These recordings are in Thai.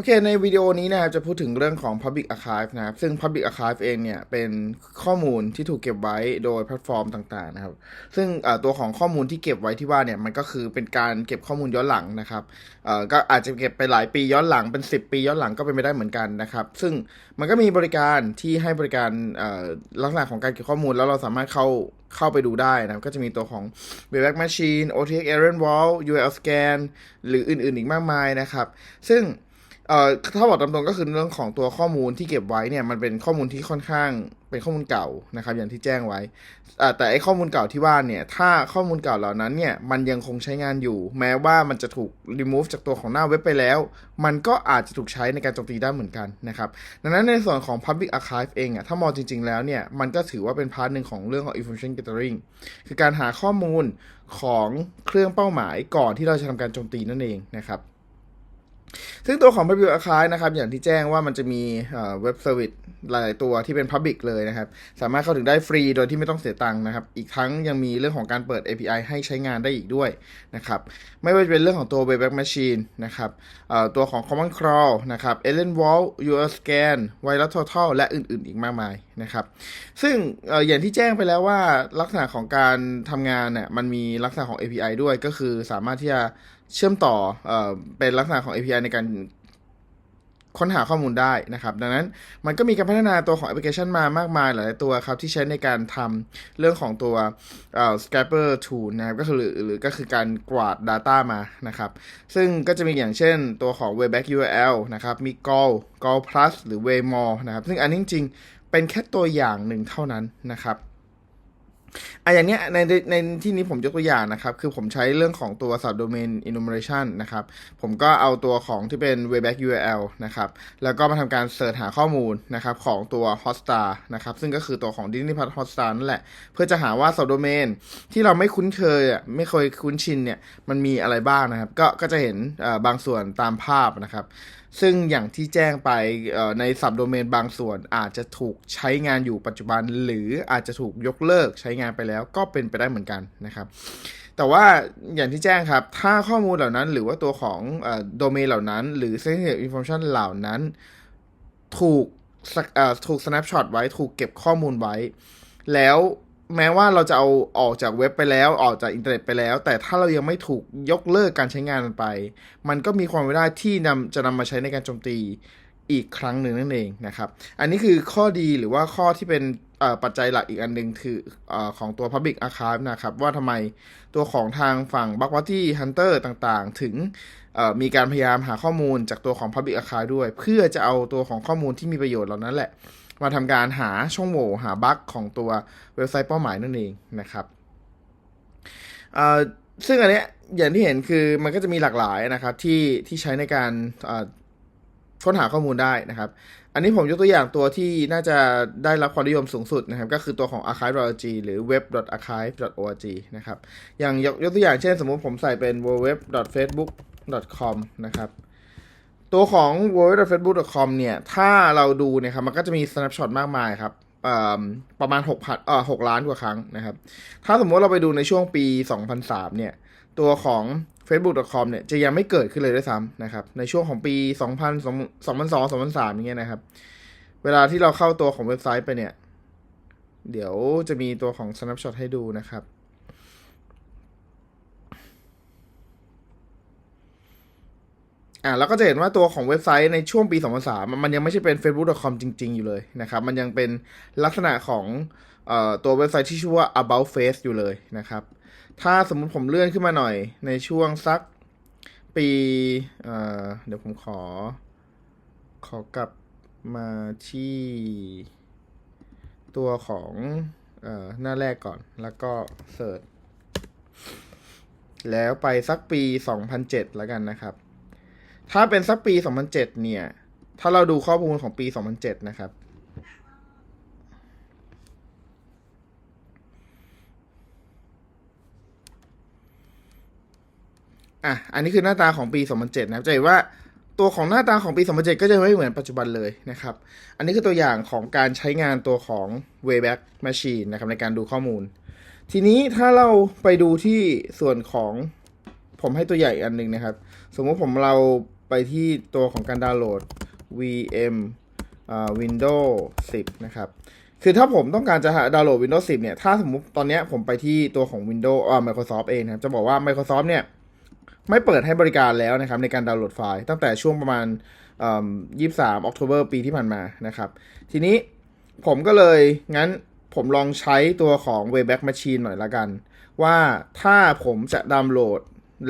อเค ในวิดีโอนี้นะครับจะพูดถึงเรื่องของ Public Archive นะครับ ซึ่ง Public Archive เองเนี่ยเป็นข้อมูลที่ถูกเก็บไว้โดยแพลตฟอร์มต่างๆนะครับ ซึ่งตัวของข้อมูลที่เก็บไว้ที่ว่าเนี่ยมันก็คือเป็นการเก็บข้อมูลย้อนหลังนะครับก็อาจจะเก็บไปหลายปีย้อนหลังเป็น 10 ปีย้อนหลังก็เป็นไปได้เหมือนกันนะครับ ซึ่งมันก็มีบริการที่ให้บริการลักษณะของการเก็บข้อมูลแล้วเราสามารถเข้าเข้าไปดูได้นะครับก็จะมีตัวของ Wayback Machine OTX Aaron Wall URL Scan หรืออื่นๆอีกมากมายนะครับ ซึ่ง เอ่อถ้าบอกตามตรงก็คือเรื่องของตัวข้อมูลที่เก็บไว้เนี่ยมันเป็นข้อมูลที่ค่อนข้างเป็นข้อมูลเก่านะครับ อย่างที่แจ้งไว้แต่ไอ้ข้อมูลเก่าที่ว่าเนี่ย ถ้าข้อมูลเก่าเหล่านั้นเนี่ยมันยังคงใช้งานอยู่ แม้ว่ามันจะถูก remove จากตัวของหน้าเว็บไปแล้ว มันก็อาจจะถูกใช้ในการโจมตีได้เหมือนกันนะครับ ดังนั้นในส่วนของ Public Archive เองอะถ้ามองจริง ๆ แล้วเนี่ยมันก็ถือว่าเป็นพาร์ทหนึ่งของเรื่องของ information gathering คือการหาข้อมูลของเครื่องเป้าหมายก่อนที่เราจะทำการโจมตีนั่นเองนะครับ ซึ่งตัวของ Public Archive นะครับ อย่างที่แจ้งว่ามันจะมีเว็บเซอร์วิสหลายตัวที่เป็น Public เลยนะครับ สามารถเข้าถึงได้ฟรีโดยที่ไม่ต้องเสียตังค์นะครับ อีกทั้งยังมีเรื่องของการเปิด API ให้ใช้งานได้อีกด้วยนะครับ ไม่ว่าจะเป็นเรื่องของตัว Wayback Machine นะครับตัวของ Common Crawl นะครับ Alien Vault URL Scan Virus Total และอื่น ๆ อีกมากมายนะครับ ซึ่งอย่างที่แจ้งไปแล้วว่าลักษณะของการทำงานเนี่ยมันมีลักษณะของ API ด้วยก็คือสามารถที่จะ เชื่อมต่อเออเป็นลักษณะของ API ในการค้นหาข้อมูลได้นะครับ ดังนั้นมันก็มีการพัฒนาตัวของแอปพลิเคชันมามากมายหลายตัวครับ ที่ใช้ในการทำเรื่องของตัวเอ่อ scraper tool นะครับ ก็คือหรือหรือก็คือการกวาด Data มานะครับ ซึ่งก็จะมีอย่างเช่นตัวของ Wayback URL นะครับ มี Gall Gall Plus หรือ Waymore นะครับ ซึ่งอันนี้จริง ๆ เป็นแค่ตัวอย่างหนึ่งเท่านั้นนะครับ อะอย่างเนี้ยในในในที่นี้ผมยกตัวอย่างนะครับ คือผมใช้เรื่องของตัว subdomain enumeration นะครับ ผมก็เอาตัวของที่เป็น wayback URL นะครับ แล้วก็มาทำการเสิร์ชหาข้อมูลนะครับของตัว hotstar นะครับ ซึ่งก็คือตัวของ Disney Plus hotstar นั่นแหละ เพื่อจะหาว่า subdomain ที่เราไม่คุ้นเคยอะไม่เคยคุ้นชินเนี่ย มันมีอะไรบ้างนะครับ ก็ก็จะเห็นเอ่อบางส่วนตามภาพนะครับ ซึ่งอย่างที่แจ้งไปในสับโดเมนบางส่วนอาจจะถูกใช้งานอยู่ปัจจุบัน หรืออาจจะถูกยกเลิกใช้งานไปแล้วก็เป็นไปได้เหมือนกันนะครับ แต่ว่าอย่างที่แจ้งครับ ถ้าข้อมูลเหล่านั้นหรือว่าตัวของโดเมนเหล่านั้น หรือ sensitive information เหล่านั้น ถูกถูก snapshot ไว้ถูกเก็บข้อมูลไว้ แล้ว แม้ว่าเราจะเอาออกจากเว็บไปแล้วออกจากอินเทอร์เน็ตไปแล้ว แต่ถ้าเรายังไม่ถูกยกเลิกการใช้งานมันไป มันก็มีความเป็นได้ที่นำจะนำมาใช้ในการโจมตีอีกครั้งหนึ่งนั่นเองนะครับ อันนี้คือข้อดีหรือว่าข้อที่เป็นปัจจัยหลักอีกอันหนึ่งคืออของตัว Public Archive นะครับ ว่าทำไมตัวของทางฝั่ง b u g w a t y Hunter ต่างๆ ถึงมีการพยายามหาข้อมูลจากตัวของ Public Archive ด้วย เพื่อจะเอาตัวของข้อมูลที่มีประโยชน์เหล่านั้นแหละ มาทำการหาช่องโหว่หาบั๊กของตัวเว็บไซต์เป้าหมายนั่นเองนะครับซึ่งอันเนี้ยอย่างที่เห็นคือมันก็จะมีหลากหลายนะครับที่ที่ใช้ในการค้นหาข้อมูลได้นะครับ อันนี้ผมยกตัวอย่างตัวที่น่าจะได้รับความนิยมสูงสุดนะครับ ก็คือตัวของ archive.org หรือ web.archive.org นะครับ อย่างยกยกตัวอย่างเช่นสมมุติผมใส่เป็น www.facebook.com นะครับ ตัวของ www.facebook.com เนี่ย ถ้าเราดูเนี่ยครับ มันก็จะมี snapshot มากมายครับ ประมาณ6พันเอ่อ6ล้านกว่าครั้งนะครับ ถ้าสมมติเราไปดูในช่วงปี 2003 เนี่ย ตัวของ facebook.com เนี่ย จะยังไม่เกิดขึ้นเลยด้วยซ้ำนะครับ ในช่วงของปี 2000 2002 2003 อย่างเงี้ยนะครับ เวลาที่เราเข้าตัวของเว็บไซต์ไปเนี่ย เดี๋ยวจะมีตัวของ snapshot ให้ดูนะครับ อ่าแล้วก็จะเห็นว่าตัวของเว็บไซต์ในช่วงปี 2003 มันยังไม่ใช่เป็น facebook.com จริง ๆ อยู่เลยนะครับ มันยังเป็นลักษณะของออตัวเว็บไซต์ที่ชื่อว่า about face อยู่เลยนะครับ ถ้าสมมุติผมเลื่อนขึ้นมาหน่อยในช่วงสักปีเอ่อเดี๋ยวผมขอ ขอกลับมาที่ตัวของเอ่อหน้าแรกก่อน แล้วก็เสิร์ชแล้วไปสักปี 2007 แล้วกันนะครับ ถ้าเป็นสักปี 2007 เนี่ย ถ้าเราดูข้อมูลของปี 2007 นะครับ อะ อันนี้คือหน้าตาของปี 2007 นะครับ จะเห็นว่าตัวของหน้าตาของปี 2007 ก็จะไม่เหมือนปัจจุบันเลยนะครับ อันนี้คือตัวอย่างของการใช้งานตัวของ Wayback Machine นะครับในการดูข้อมูล ทีนี้ถ้าเราไปดูที่ส่วนของผมให้ตัวใหญ่อันหนึ่งนะครับ สมมติผมเรา ไปที่ตัวของการดาวน์โหลด VM Windows 10 นะครับ คือถ้าผมต้องการจะหาดาวน์โหลด Windows 10 เนี่ย ถ้าสมมติตอนนี้ผมไปที่ตัวของ Windows อ่า Microsoft เองนะครับ จะบอกว่า Microsoft เนี่ย ไม่เปิดให้บริการแล้วนะครับ ในการดาวน์โหลดไฟล์ ตั้งแต่ช่วงประมาณอ่า23ออก o b ปีที่ผ่านมานะครับ ทีนี้ผมก็เลย งั้นผมลองใช้ตัวของ Wayback Machine หน่อยละกัน ว่าถ้าผมจะดาวน์โหลด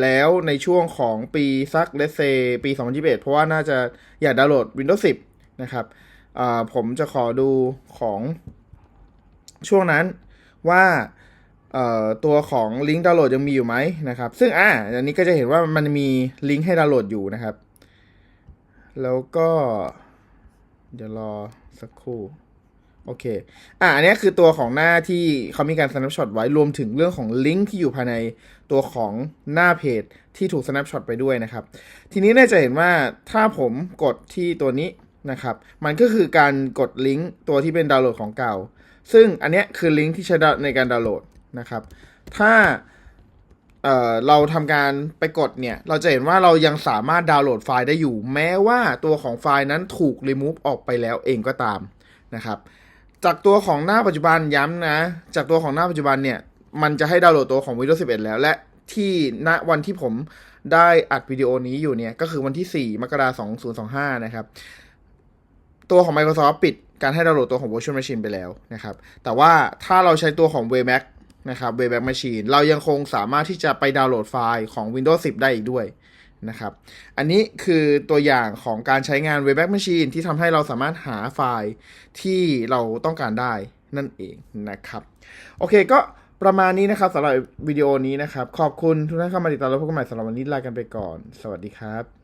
แล้วในช่วงของปีสักเลเซปี 2021 เพราะว่าน่าจะอยากดาวน์โหลด Windows 10 นะครับผมจะขอดูของช่วงนั้นว่าตัวของลิงก์ดาวน์โหลดยังมีอยู่ไหมนะครับ ซึ่งอ่าอันนี้ก็จะเห็นว่ามันมีลิงก์ให้ดาวน์โหลดอยู่นะครับ แล้วก็ เดี๋ยวรอสักครู่ โอเค อะอันนี้คือตัวของหน้าที่เขามีการ snapshot ไว้รวมถึงเรื่องของลิงก์ที่อยู่ภายในตัวของหน้าเพจที่ถูก snapshot ไปด้วยนะครับ ทีนี้เนี่ยจะเห็นว่าถ้าผมกดที่ตัวนี้นะครับ มันก็คือการกดลิงก์ตัวที่เป็นดาวน์โหลดของเก่า ซึ่งอันนี้คือลิงก์ที่ใช้ในการดาวน์โหลดนะครับ ถ้าเเราทำการไปกดเนี่ย เราจะเห็นว่าเรายังสามารถดาวน์โหลดไฟล์ได้อยู่ แม้ว่าตัวของไฟล์นั้นถูก remove ออกไปแล้วเองก็ตามนะครับ จากตัวของหน้าปัจจุบันย้ำนะ จากตัวของหน้าปัจจุบันเนี่ย มันจะให้ดาวน์โหลดตัวของ Windows 11 แล้ว และที่ณวันที่ผมได้อัดวิดีโอนี้อยู่เนี่ย ก็คือวันที่ 4 มกราคม 2025 นะครับ ตัวของ Microsoft ปิดการให้ดาวน์โหลดตัวของ Virtual Machine ไปแล้วนะครับ แต่ว่าถ้าเราใช้ตัวของ Wayback นะครับ Wayback Machine เรายังคงสามารถที่จะไปดาวน์โหลดไฟล์ของ Windows 10 ได้อีกด้วย นะครับ อันนี้คือตัวอย่างของการใช้งาน Wayback Machine ที่ทำให้เราสามารถหาไฟล์ที่เราต้องการได้นั่นเองนะครับ โอเคก็ประมาณนี้นะครับสำหรับวิดีโอนี้นะครับ ขอบคุณทุกท่านเข้ามาติดตามและพบกันใหม่สำหรับวันนี้ลากันไปก่อน สวัสดีครับ